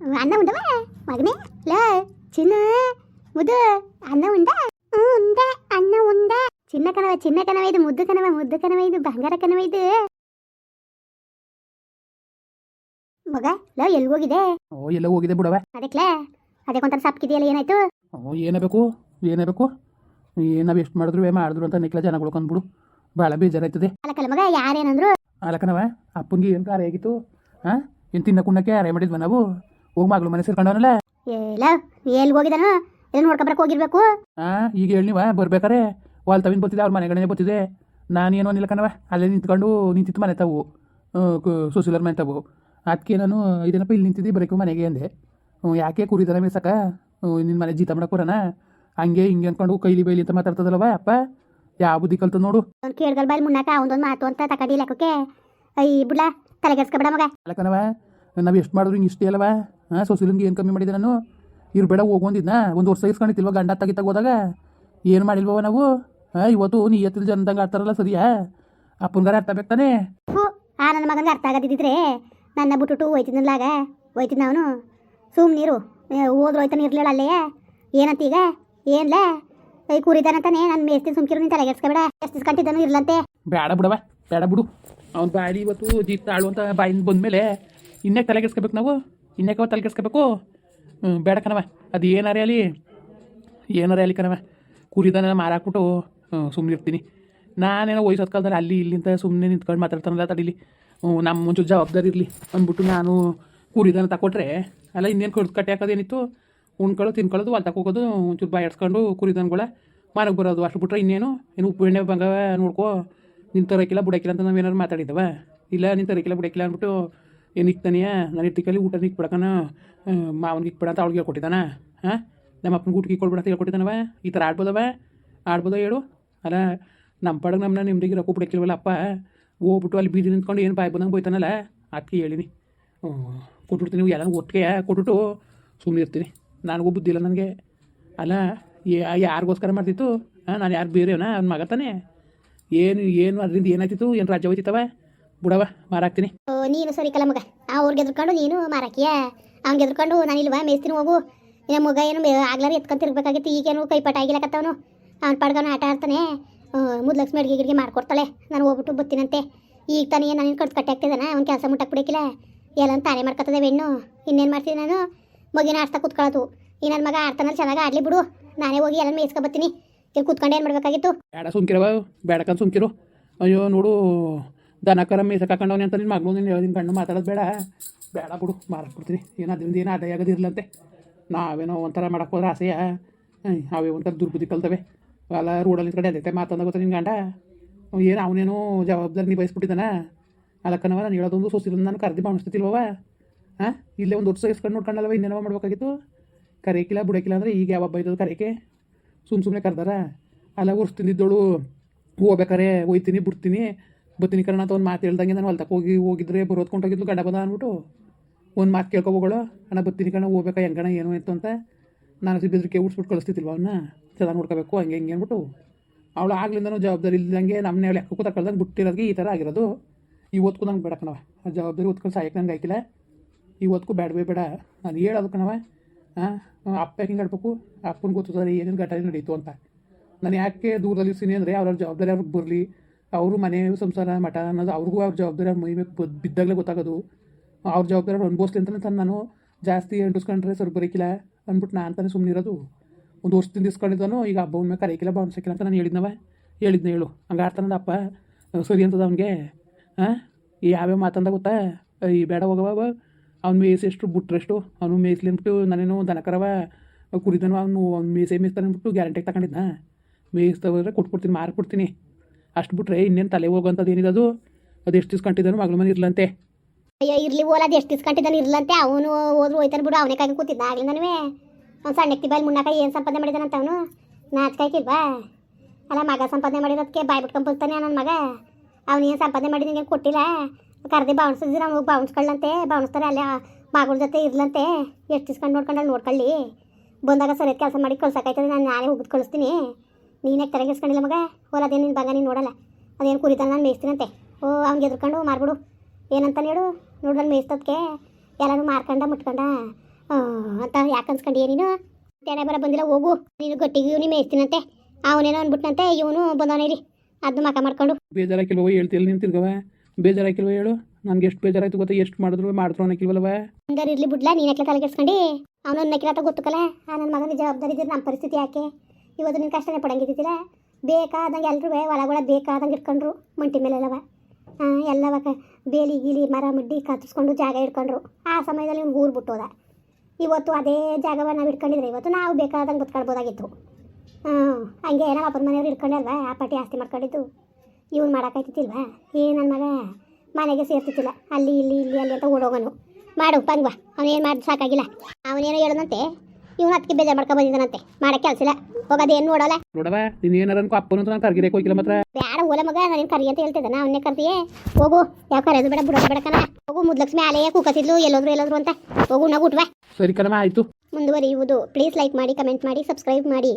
ಅನ್ನ ಉಂಡವ ಮಗನೇ? ಲ ಚಿನ್ನ ಮುದ್ದು ಅನ್ನ ಉಂಡ? ಹ್ಞೂ ಉಂಡ ಅನ್ನ ಉಂಡ. ಚಿನ್ನ ಕಣವ ಚಿನ್ನ ಕಣವ ಇದು ಮುದ್ದು ಕಣವ ಮುದ್ದು ಕಣವ ಇದು ಬಂಗಾರ ಕಣವ ಇದು. ಮಗ ಎಲ್ಲಿ ಹೋಗಿದೆ ಓ ಎಲ್ಲ ಹೋಗಿದೆ ಬಿಡವ ಅದಕ್ಕೆ ಅದಕ್ಕೆ ಒಂಥರ ಸಪ್ಕಿದೆಯಲ್ಲ ಏನಾಯ್ತು? ಓ ಏನಾಗಬೇಕು ಏನಾಗಬೇಕು ಏನಾವ್ ನಾವು ಎಷ್ಟು ಮಾಡಿದ್ರು ಏ ಮಾಡಿದ್ರು ಅಂತ ನಿಕ್ಲ ಜನ ಬಿಡು ಭಾಳ ಬೇಜಾರಾಯ್ತದೆ. ಅಲ್ಲಕಲ್ಲ ಮಗ ಯಾರೇನಂದ್ರು ಅಲಕನವ ಅಪ್ಪನಿಗೆ ಏನು ಕಾರ್ಯ ಆಗಿತ್ತು? ಹಾಂ ಏನು ತಿನ್ನ ಕುಣ್ಣಕ್ಕೆ ಅರೆ ಮಾಡಿದ್ವ ನಾವು? ಹೋಗಿ ಮಗಳು ಮನೆ ಸೇರ್ಕೊಂಡವನಲ್ಲ? ಏಲ ಎಲ್ಲಿ ಹೋಗಿದಾನ ಎಲ್ಲಿ ನೋಡ್ಕೊಬರಕ್ಕೆ ಹೋಗಿರ್ಬೇಕು. ಹಾ ಈಗ ಹೇಳಿ ನೀವ ಬರ್ಬೇಕಾರೆ? ವಾಲ್ ತವಿನ ಬರ್ತಿದೆ ಅವ್ರ ಮನೆಗಳೇ ಬರ್ತಿದೆ. ನಾನೇನು ಅನ್ನಿಲ್ಲ ಕಣವ ಅಲ್ಲೇ ನಿಂತ್ಕೊಂಡು ನಿಂತಿತ್ತು ಮನೆ ತಾವು. ಸುಶೀಲರ್ ಮನೆ ತಾವು. ಅದಕ್ಕೆ ನಾನು ಇದೇನಪ್ಪ ಇಲ್ಲಿ ನಿಂತಿದ್ದೆ ಬರೋಕೆ ಮನೆಗೆ ಅಂದೆ. ಹ್ಞೂ, ಯಾಕೆ ಕುರಿದನ ಮೇಸಕ ನಿನ್ನ ಮನೆ ಜೀತ ಮಾಡಕ್ಕೆ ಬರೋಣ ಹಂಗೆ ಹಿಂಗೆ ಅನ್ಕೊಂಡು ಕೈಲಿ ಬೈಲಿ ಅಂತ ಮಾತಾಡ್ತದಲ್ಲವ ಅಪ್ಪ? ಯಾವ ಬುದ್ಧಿ ಕಲ್ತದ ನೋಡು. ಕೇಳ್ಗಲ್ ಬಾಯಿ ಮುನ್ನಾಕ ಅವನೊಂದು ಮಾತು ಅಂತ ತಕಡಿ ಲೆಕ್ಕಕ್ಕೆ. ಐ ಬಿಡ್ಲ ತಲೆಗೆಡ್ಸ್ಕೊಬೇಡ ಮಗ. ಅಲ್ಲಕನವ ನಾವು ಎಷ್ಟು ಮಾಡಿದ್ರು ಹಿಂಗೆ ಇಷ್ಟೇ ಅಲ್ವಾ? ಹಾಂ ಸೊಸಿಲಿಂಗೆ ಏನು ಕಮ್ಮಿ ಮಾಡಿದೆ ನಾನು? ಇವ್ರು ಬೇಡ ಹೋಗೊಂದಿದ್ನ ಒಂದು ವರ್ಷ ಇಸ್ಕೊಂಡಿತ್ತಿಲ್ವ ಗಂಡ ತಗಿತಾಗ ಹೋದಾಗ? ಏನು ಮಾಡಿಲ್ವವ ನಾವು? ಹಾಂ ಇವತ್ತು ನೀ ಎತ್ತಿಲ್ ಜನದಂಗೆ ಆಡ್ತಾರಲ್ಲ ಸರಿಯಾ ಅಪ್ಪನ್ಗಾರ ಅರ್ಥ ಬೇಕಾನೆ ಹ್ಞೂ ಆ ನನ್ನ ಮಗನಿಗೆ ಅರ್ಥ ಆಗದಿದ್ರೆ ನನ್ನ ಬಿಟ್ಟು ಹೋಯ್ತಿದ್ನಲ್ಲಾಗ? ಹೋಯ್ತಿದ್ದ ಅವನು? ಸುಮ್ ನೀರು ಹೋದ್ರು ಹೋಯ್ತಾನೆ ಇರ್ಲಿಲ್ಲ ಅಲ್ಲೇ? ಏನಂತ ಈಗ? ಏನ್ಲ? ಕೈ ಕೂರಿದಾನಂತಾನೆ ನಾನು ಮೇಸ್ತೀನಿ ಸುಮ್ಕಿರು ನಿಂತ ತಲೆಗೆಡ್ಸ್ಕೊಬೇಡ ಎಷ್ಟು ಇಸ್ಕೊಂಡಿದ್ದಾನು ಇರ್ಲಂತೆ. ಬೇಡ ಬಿಡವ ಬೇಡ ಬಿಡು. ಅವ್ನು ಬಾಡಿ ಇವತ್ತು ಜೀತ್ ತಾಳು ಅಂತ ಬಾಯಿಂದ ಬಂದಮೇಲೆ ಇನ್ನೇ ತಲೆ ಕೆಡ್ಸ್ಕೊಬೇಕು ನಾವು? ಇನ್ನೇಕವ ತಲೆ ಕೆಡ್ಸ್ಕೊಬೇಕು ಹ್ಞೂ ಬೇಡ ಕಣವ ಅದು ಏನಾರೇ ಅಲ್ಲಿ ಏನಾರೇ ಅಲ್ಲಿ ಕಣವ ಕುರಿದನ ಮಾರಾಕ್ಬಿಟ್ಟು ಸುಮ್ಮನೆ ಇರ್ತೀನಿ. ನಾನೇನೋ ವಯಸ್ಸದ ಕಾಲದಲ್ಲಿ ಅಲ್ಲಿ ಇಲ್ಲಿಂದ ಸುಮ್ಮನೆ ನಿಂತ್ಕೊಂಡು ಮಾತಾಡ್ತಾನಲ್ಲ ತಡೀಲಿ. ಹ್ಞೂ ನಮ್ಮ ಮುಂಚೆ ಜವಾಬ್ದಾರಿ ಇರಲಿ ಅಂದ್ಬಿಟ್ಟು ನಾನು ಕುರಿದನ ತಗೊಟ್ರೆ ಅಲ್ಲ, ಇನ್ನೇನು ಕಡ್ದು ಕಟ್ಟಿ ಹಾಕೋದೇನಿತ್ತು ಉಣ್ಕೊಳ್ಳೋದು, ತಿನ್ಕೊಳ್ಳೋದು ಅಲ್ಲಿ ತಗೋದು ಒಂಚೂರು ಬಾಯಾಡ್ಸ್ಕೊಂಡು ಕುರಿದನ್ಗಳ ಮನೆಗೆ ಬರೋದು. ಅಷ್ಟು ಬಿಟ್ರೆ ಇನ್ನೇನು? ಏನು ಉಪ್ಪು ಎಣ್ಣೆ ಬಂಗವ ನೋಡ್ಕೋ. ನಿಂತರಕ್ಕಿಲ್ಲ ಬುಡಕಿಲ್ಲ ಅಂತ ನಾವೇನಾದ್ರು ಮಾತಾಡಿದ್ದವ? ಇಲ್ಲ ನಿನ್ನ ತರಕಿಲ್ಲ ಬುಡಕಿಲ್ಲ ಅಂದ್ಬಿಟ್ಟು ಏನು ಇಕ್ತಾನೆಯ ನಾನು ಇಟ್ಟಿಕಲ್ಲಿ ಊಟ ಇಕ್ಬಿಡಕನ ಮಾವನಿಗೆ ಬಿಡ ಅಂತ ಅವ್ಳಿಗೆ ಹೇಳ್ಕೊಟ್ಟಿದ್ದಾನ. ಹಾಂ ನಮ್ಮ ಅಪ್ಪನ ಊಟಕ್ಕೆ ಕೊಡ್ಬಿಡ ಅಂತ ಹೇಳ್ಕೊಟ್ಟಿದ್ದಾನವ? ಈ ಥರ ಆಡ್ಬೋದವ? ಆಡ್ಬೋದ ಹೇಳು. ಅಲ್ಲ, ನಮ್ಮ ಪಡಗೆ ನಮ್ಮನ್ನ ನಿಮ್ದಿಗೆ ರೊಕ್ಕ ಬಿಡಕ್ಕಿಲ್ವಲ್ಲ ಅಪ್ಪ? ಹೋಗ್ಬಿಟ್ಟು ಅಲ್ಲಿ ಬೀದಿ ನಿಂತ್ಕೊಂಡು ಏನು ಬಾಯ್ ಬಂದಂಗೆ ಹೋಯ್ತಾನಲ್ಲ ಅದಕ್ಕೆ ಹೇಳಿನಿ. ಕೊಟ್ಬಿಡ್ತೀನಿ ಎಲ್ಲ ಒಟ್ಟಿಗೆ ಕೊಟ್ಬಿಟ್ಟು ಸುಮ್ಮನೆ ಇರ್ತೀನಿ. ನನಗೂ ಬುದ್ಧಿ ಇಲ್ಲ ನನಗೆ. ಅಲ್ಲ ಯಾರಿಗೋಸ್ಕರ ಮಾಡ್ತಿತ್ತು? ನಾನು ಯಾರು ಬೇರೆಯವನ? ಅವ್ನ ಮಗತಾನೆ ಏನು ಏನು, ಅದರಿಂದ ಏನಾಯ್ತಿತ್ತು? ಏನು ರಾಜ್ಯ ಹೋಯ್ತಿತ್ತವ? ಬಿಡವ ಮಾರಾಕ್ತೀನಿ. ಓ, ನೀನು ಸರಿ ಕಲ ಮಗ. ಅವ್ರಿಗೆ ಎದ್ರುಕೊಂಡು ನೀನು ಮಾರಾಕಿಯ. ಅವ್ನಿಗೆ ನಾನು ನಾನಿಲ್ವಾ ಮೇಸ್ತೀನಿ ಹೋಗು. ಇನ್ನ ಮಗ ಏನು ಆಗ್ಲಾರ ಎತ್ಕೊಂಡು ತಿರ್ಬೇಕಾಗಿತ್ತು ಈಗೇನು ಕೈಪಟ ಆಗಿಲ್ಲಕತ್ತವನು ಅವ್ನ ಪಡ್ಗನ ಆಟ ಆಡ್ತಾನೆ. ಮುದ್ಲಕ್ಷ್ಮಿ ಅಡುಗೆ ಗಿಡಿಗೆ ಮಾಡ್ಕೊಡ್ತಾಳೆ. ನಾನು ಹೋಗ್ಬಿಟ್ಟು ಬತ್ತೀನಂತೆ. ಈಗ ತಾನೇ ನಾನು ಕಡ್ದು ಕಟ್ಟಿ ಆಗ್ತಿದ್ದಾನೆ ಅವ್ನು ಕೆಲಸ ಮುಟ್ಟಕ್ಕೆ ಬಿಡಕ್ಕಿಲ್ಲ ಎಲ್ಲ ತಾನೇ ಮಾಡ್ಕೊತದೆ ಹೆಣ್ಣು. ಇನ್ನೇನು ಮಾಡ್ತೀನಿ ನಾನು? ಮಗಿನ ಆಡ್ತಾ ಕೂತ್ಕೊಳ್ಳೋದು ಈ ನನ್ನ ಮಗ ಆಡ್ತಾನಲ್ಲಿ ಚೆನ್ನಾಗಿ ಆಡಲಿ ಬಿಡು. ನಾನೇ ಹೋಗಿ ಎಲ್ಲ ಮೇಯ್ಸ್ಕೊ ಬರ್ತೀನಿ ಇಲ್ಲಿ ಕೂತ್ಕೊಂಡು ಏನು ಮಾಡಬೇಕಾಗಿತ್ತು? ಬೇಡ ಸುಮ್ಕಿರವ ಬೇಡಕಂತ ಸುಮ್ಕಿರು. ಅಯ್ಯೋ ನೋಡು ದನ ಕರ ಮೇಸಕ್ಕೆ ಹಾಕೊಂಡವನೆ ಅಂತ ನಿನ್ನ ಮಗಳು, ನೀನು ನಿನ್ನ ಗಂಡು ಮಾತಾಡೋದು ಬೇಡ. ಬೇಡ ಬಿಡು ಮಾರಾಕ್ಬಿಡ್ತೀನಿ ಏನು ಅದರಿಂದ ಏನು ಆದಾಯ ಆಗೋದಿರ್ಲಂತೆ. ನಾವೇನೋ ಒಂಥರ ಮಾಡಕ್ಕೆ ಹೋದ್ರೆ ಆಸೆಯ? ಅವೇ ಒಂಥರ ದುರ್ಬುದ್ಧಿ ಕಲ್ತವೆ. ಅಲ್ಲ ರೋಡಲ್ಲಿ ಕಡೆ ಅದೈತೆ ಮಾತಂದ ಗೊತ್ತಾ ನಿನ್ನ ಗಂಡ? ಏನು ಅವನೇನೋ ಜವಾಬ್ದಾರಿ ನಿಭಾಯಿಸ್ಬಿಟ್ಟಿದ್ದಾನ? ಅದಕ್ಕನವ ನಾನು ಹೇಳೋದೊಂದು ಸೊಸಿಲ್ ನಾನು ಕರೆದಿ ಬಾಣಿಸ್ತಿಲ್ವವ ಹಾಂ ಇಲ್ಲೇ ಒಂದು ವರ್ಷ ಇಸ್ಕೊಂಡು ನೋಡ್ಕೊಂಡಲ್ವ ಇನ್ನೇನವ ಮಾಡ್ಬೇಕಾಗಿತ್ತು? ಕರೆಯಕ್ಕಿಲ್ಲ ಬಿಡೋಕಿಲ್ಲ ಅಂದರೆ ಈಗ ಯಾವ ಬೈದದು ಕರೆಯಕ್ಕೆ ಸುಮ್ಮನೆ ಸುಮ್ಮನೆ ಕರ್ದಾರ? ಅಲ್ಲ ತಿಂದಿದ್ದೋಳು ಹೋಗ್ಬೇಕಾರೆ ಒಯ್ತೀನಿ ಬಿಡ್ತೀನಿ. ಬತ್ತೀನಿ ಕರ್ಣ ಅಂತ ಒಂದು ಮಾತು ಹೇಳ್ದಂಗೆ ನಾನು ಹೊಲ್ತಕ್ಕೆ ಹೋಗಿ ಹೋಗಿದ್ರೆ ಬರೋದ್ಕೊಂಡು ಹೋಗಿದ್ಲು ಗಂಡ ಬದ ಅಂದ್ಬಿಟ್ಟು ಒಂದು ಮಾತು ಕೇಳ್ಕೊಬೋಗಳು ಅಣ್ಣ ಬತ್ತೀನಿ ಕಣ ಹೋಗ್ಬೇಕಾ ಹೆಂಗಣ, ಏನು ಇತ್ತು ಅಂತ ನಾನು ಸಿಬ್ಬಿದ್ರಿಗೆ ಉಡ್ಸ್ಬಿಟ್ಟು ಕಳಿಸ್ತಿಲ್ವ ಅವನ್ನ ಚೆನ್ನಾಗಿ ನೋಡ್ಕೋಬೇಕು, ಹಂಗೆ ಹಿಂಗೆ ಅಂದ್ಬಿಟ್ಟು ಅವಳು ಆಗ್ಲಿಂದನೂ ಜವಾಬ್ದಾರಿ ಇಲ್ದಂಗೆ ನಮ್ಮನೆ ಲೆಕ್ಕಕ್ಕೂ ತಗೊಳ್ದಂಗೆ ಬಿಟ್ಟಿರೋದಕ್ಕೆ ಈ ಥರ ಆಗಿರೋದು. ಇವತ್ತಿಗೂ ನಂಗೆ ಬೇಡ ಕಣವ ಆ ಜವಾಬ್ದಾರಿ ಓದ್ಕೊಂಡು ಸಾಯಕ್ಕೆ ನಂಗೆ ಆಯ್ತಿಲ್ಲ. ಇವತ್ತಿಗೂ ಬೇಡವೇ ಬೇಡ. ನಾನು ಹೇಳೋದು ಕಣವ ಹಾಂ ಅಪ್ಪ ಹಿಂಗೆ ಆಡ್ಬೇಕು ಅಪ್ಪನ ಗೊತ್ತದ ಏನೇನು ಘಟನೆ ನಡೀತು ಅಂತ. ನಾನು ಯಾಕೆ ದೂರದಲ್ಲಿ ಸೀನಿ ಅಂದರೆ ಅವ್ರ ಜವಾಬ್ದಾರಿ ಅವ್ರಿಗೆ ಬರಲಿ. ಅವರು ಮನೆ ಸಂಸಾರ ಮಠ ಅನ್ನೋದು ಅವ್ರಿಗೂ ಅವ್ರ ಜವಾಬ್ದಾರಿ ಅವ್ರ ಮೈ ಮೇಲೆ ಬದ್ ಬಿದ್ದಾಗಲೇ ಗೊತ್ತಾಗೋದು. ಅವ್ರ ಜವಾಬ್ದಾರಿ ಅನ್ಭವಿಸ್ಲಿ ಅಂತಲೇ ತಂದು ನಾನು ಜಾಸ್ತಿ ಅಂಟಿಸ್ಕೊಂಡ್ರೆ ಸರ್ ಬರೀಕಿಲ್ಲ ಅಂದ್ಬಿಟ್ಟು ನಾನು ತಾನೇ ಸುಮ್ಮನೆ ಇರೋದು. ಒಂದು ವರ್ಷದಿಂದ ಇಸ್ಕೊಂಡಿದ್ದಾನು ಈಗ ಹಬ್ಬ ಮೇಲೆ ಕರೆಯಕ್ಕಿಲ್ಲ ಬಾಣಿಸಕ್ಕಿಲ್ಲ ಅಂತ ನಾನು ಹೇಳಿದ್ನವ. ಹೇಳಿದ್ನ ಹೇಳು. ಹಂಗೆ ಆಡ್ತಾನದ ಅಪ್ಪ ಅಹ್, ಸರಿ ಅಂತದ ಅವ್ನಿಗೆ. ಹಾಂ ಯಾವ್ಯಾವ ಮಾತಂದ ಗೊತ್ತಾ? ಈ ಬೇಡ ಹೋಗವ ಅವ್ನು ಮೇಯ್ಸಿ ಎಷ್ಟು ಬಿಟ್ರೆಷ್ಟು ಅವನು ಮೇಯ್ಸ್ಲಿ ಅಂದ್ಬಿಟ್ಟು ನಾನೇನು ದನಕರವ ಕುರಿದನು ಅವನು ಅವ್ನು ಮೇಯ್ಸೇ ಮೇಯ್ಸ್ತಾನೆ ಅಂದ್ಬಿಟ್ಟು ಗ್ಯಾರಂಟಿಗೆ ತಗೊಂಡಿದ್ನ. ಹೋದ್ರೆ ಕೊಟ್ಬಿಡ್ತೀನಿ ಮಾರ್ಕೊಡ್ತೀನಿ. ಅಷ್ಟು ಬಿಟ್ರೆ ಇನ್ನೇನು ತಲೆ ಹೋಗೋಂಥದ್ದು ಏನಿದೆ ಅದು? ಅದು ಎಷ್ಟು ಇಸ್ಕೊಂಡಿದ್ದಾನು ಮಗಳ ಮನೆ ಇರ್ಲಂತೆ. ಅಯ್ಯೋ, ಇರ್ಲಿ ಓಲದು ಎಷ್ಟು ಇಸ್ಕೊಂಡಿದ್ದಾನೆ ಇರ್ಲಂತೆ. ಅವನು ಹೋದ್ರು ಹೋಯ್ತಾನೆ ಬಿಡು, ಅವನೇ ಕಾಯಿ ಕೂತಿದ್ದ ಆಗ್ಲಿಂದನೂ. ಅವ್ನು ಸಣ್ಣಕ್ತಿ ಬಾಯಿ ಮುನ್ನಾಕ ಏನು ಸಂಪಾದನೆ ಮಾಡಿದಾನಂತ ಅವನು? ಬಾ ಅಲ್ಲ, ಮಗ ಸಂಪಾದನೆ ಮಾಡಿರೋದಕ್ಕೆ ಬಾಯ್ ಬಿಟ್ಕೊಂಡ್ ಬರ್ತಾನೆ ನನ್ನ ಮಗ. ಅವ್ನು ಏನು ಸಂಪಾದನೆ ಮಾಡಿ ನಿಂಗೆ ಕೊಟ್ಟಿಲ್ಲ? ಕರೆದಿ ಬಾವಣಿಸಿದ್ರೆ ಅವ್ನು ಬಾವಣಿಸ್ಕೊಳ್ಳಂತೆ ಬಾವಣಿಸ್ತಾರೆ ಅಲ್ಲೇ ಮಗಳ ಜೊತೆ ಇರ್ಲಂತೆ. ಎಷ್ಟು ಇಸ್ಕೊಂಡು ನೋಡ್ಕೊಂಡು ನೋಡ್ಕೊಳ್ಳಿ. ಬಂದಾಗ ಸರಿಯಾದ ಕೆಲಸ ಮಾಡಿ ಕಳ್ಸೋಕಾಯ್ತದೆ ನಾನು ನಾನೇ ಹೋಗಿದ್ ಕಳಿಸ್ತೀನಿ. ನೀನೇ ತಲೆಗೆಸ್ಕೊಂಡಿಲ್ಲ ಮಗ? ಓಲ್ ಅದೇನು ನಿನ್ನ ಬಂಗ ನೀನು ನೋಡಲ್ಲ? ಅದೇನು ಕುರಿತಾನ ನಾನು ಮೇಯ್ಸ್ತೀನಂತೆ? ಓ ಅವ್ನಿಗೆ ಎದ್ರುಕೊಂಡು ಮಾರ್ಬಿಡು. ಏನಂತ ಹೇಳು? ನೋಡ್ರಲ್ಲಿ ಮೇಯ್ಸ್ತದಕ್ಕೆ ಎಲ್ಲರೂ ಮಾರ್ಕಂಡ ಮುಟ್ಕೊಂಡ? ಅಂತ ಯಾಕೆ ಅನ್ಸ್ಕೊಂಡಿಯ ನೀನು? ತೆಣೆ ಬರ ಬಂದಿಲ್ಲ ಹೋಗು. ನೀನು ಗಟ್ಟಿಗೆ ಇವನಿ ಮೇಯಿಸ್ತೀನಂತೆ. ಅವನೇನೋ ಅನ್ಬಿಟ್ನಂತೆ ಇವನು ಬಂದವನೇರಿ ಅದನ್ನ ಮಕ ಮಾಡ್ಕೊಂಡು. ಬೇಜಾರಾಕಿಲ್ವ ಹೇಳ್ತಿಲ್ಲ ನೀನು ತಿರ್ಗವ? ಬೇಜಾರಾಕಿಲ್ವ ಹೇಳು? ನನಗೆ ಎಷ್ಟು ಬೇಜಾರಾಯ್ತು ಗೊತ್ತಾ? ಎಷ್ಟು ಮಾಡಿದ್ರು ಮಾಡಿದ್ರು ಹಂಗಾರೆ ಇರ್ಲಿ ಬಿಡ್ಲಾ ನೀನಕ್ಕೆ ತಲೆಗೆಸ್ಕೊಂಡು ತಲೆ ಕೆಡ್ಸ್ಕೊಂಡು ಅವನು ಗೊತ್ತಕಲ್ಲ? ಆ ನನ್ನ ಮಗನ ಜವಾಬ್ದಾರಿ ಇದ್ರೆ ನಮ್ಮ ಪರಿಸ್ಥಿತಿ ಯಾಕೆ? ಇವತ್ತು ನಿನ್ನ ಕಷ್ಟನೇ ಪಡಂಗಿದ್ದಿದ್ದಿಲ್ಲ? ಬೇಕಾದಂಗೆ ಎಲ್ಲರೂ ಒಳಗೊಳ ಬೇಕಾದಂಗೆ ಇಟ್ಕೊಂಡ್ರು, ಮಂಟಿ ಮೇಲೆಲ್ಲವ. ಎಲ್ಲವ ಬೇಲಿ ಗೀಲಿ ಮರ ಮಡ್ಡಿ ಕತ್ತರಿಸ್ಕೊಂಡು ಜಾಗ ಇಟ್ಕೊಂಡ್ರು ಆ ಸಮಯದಲ್ಲಿ ಇವ್ನು ಊರು ಬಿಟ್ಟೋದ. ಇವತ್ತು ಅದೇ ಜಾಗವನ್ನು ನಾವು ಇಟ್ಕೊಂಡಿದ್ರೆ ಇವತ್ತು ನಾವು ಬೇಕಾದಂಗೆ ಬದುಕೊಳ್ಬೋದಾಗಿತ್ತು. ಹಾಂ ಹಂಗೆ ಏನೋ ಅಪ್ಪನ ಮನೆಯವ್ರು ಇಟ್ಕೊಂಡಲ್ವಾ? ಆ ಪಟ್ಟಿ ಆಸ್ತಿ ಮಾಡ್ಕೊಂಡಿದ್ದು. ಇವ್ನು ಮಾಡೋಕ್ಕಾಯ್ತಿತ್ತಿಲ್ವ ಏ ನನ್ನ ಮಗ ಮನೆಗೆ ಸೇರ್ತಿತ್ತಿಲ್ಲ ಅಲ್ಲಿ, ಇಲ್ಲಿ ಇಲ್ಲಿ, ಅಲ್ಲಿ ಅಂತ ಓಡೋಗನು. ಮಾಡು, ಬಂದ್ವಾ. ಅವನೇನು ಮಾಡಿ ಸಾಕಾಗಿಲ್ಲ. ಅವನೇನೋ ಹೇಳದಂತೆ. ಇವನು ಅದಕ್ಕೆ ಬೇಜಾರು ಮಾಡ್ಕೊ ಬಂದಿದ್ದಾನಂತೆ ಮಾಡಕ್ಕೆ ಕೆಲಸ ಇಲ್ಲ. ಹೋಗೋದೇನು ನೋಡಲ್ಲ? ನೋಡವ ನೀನು ಏನಾರ ಅನ್ಕೋ ಅಪ್ಪನ ನಾನು ಕರ್ಗಿರಕ್ಕೆ ಹೋಗಿಲ್ಲ ಮಾತ್ರ? ಬೇಡ ಓಲೆ ಮಗ ನಾನು ಕರಿ ಅಂತ ಹೇಳ್ತಿದ್ದೆ ನಾ ಅವನ್ನೇ ಕರ್ದಿಯೇ ಹೋಗು. ಯಾವ ಕರೆಯೋದು ಬೇಡ ಬುಡ ಬೇಡ ಕಣ. ಹೋಗು ಮುದ್ಲಕ್ಷ್ಮಿ ಆಲೆಯೇ ಕೂಕತಿದ್ಲು ಎಲ್ಲೋದ್ರು ಎಲ್ಲೋದ್ರು ಅಂತ. ಹೋಗು ನಾವು ಊಟವಾ ಸರಿ ಕಣವ ಆಯಿತು. ಮುಂದುವರಿಯುವುದು. ಪ್ಲೀಸ್ ಲೈಕ್ ಮಾಡಿ ಕಮೆಂಟ್ ಮಾಡಿ ಸಬ್ಸ್ಕ್ರೈಬ್ ಮಾಡಿ.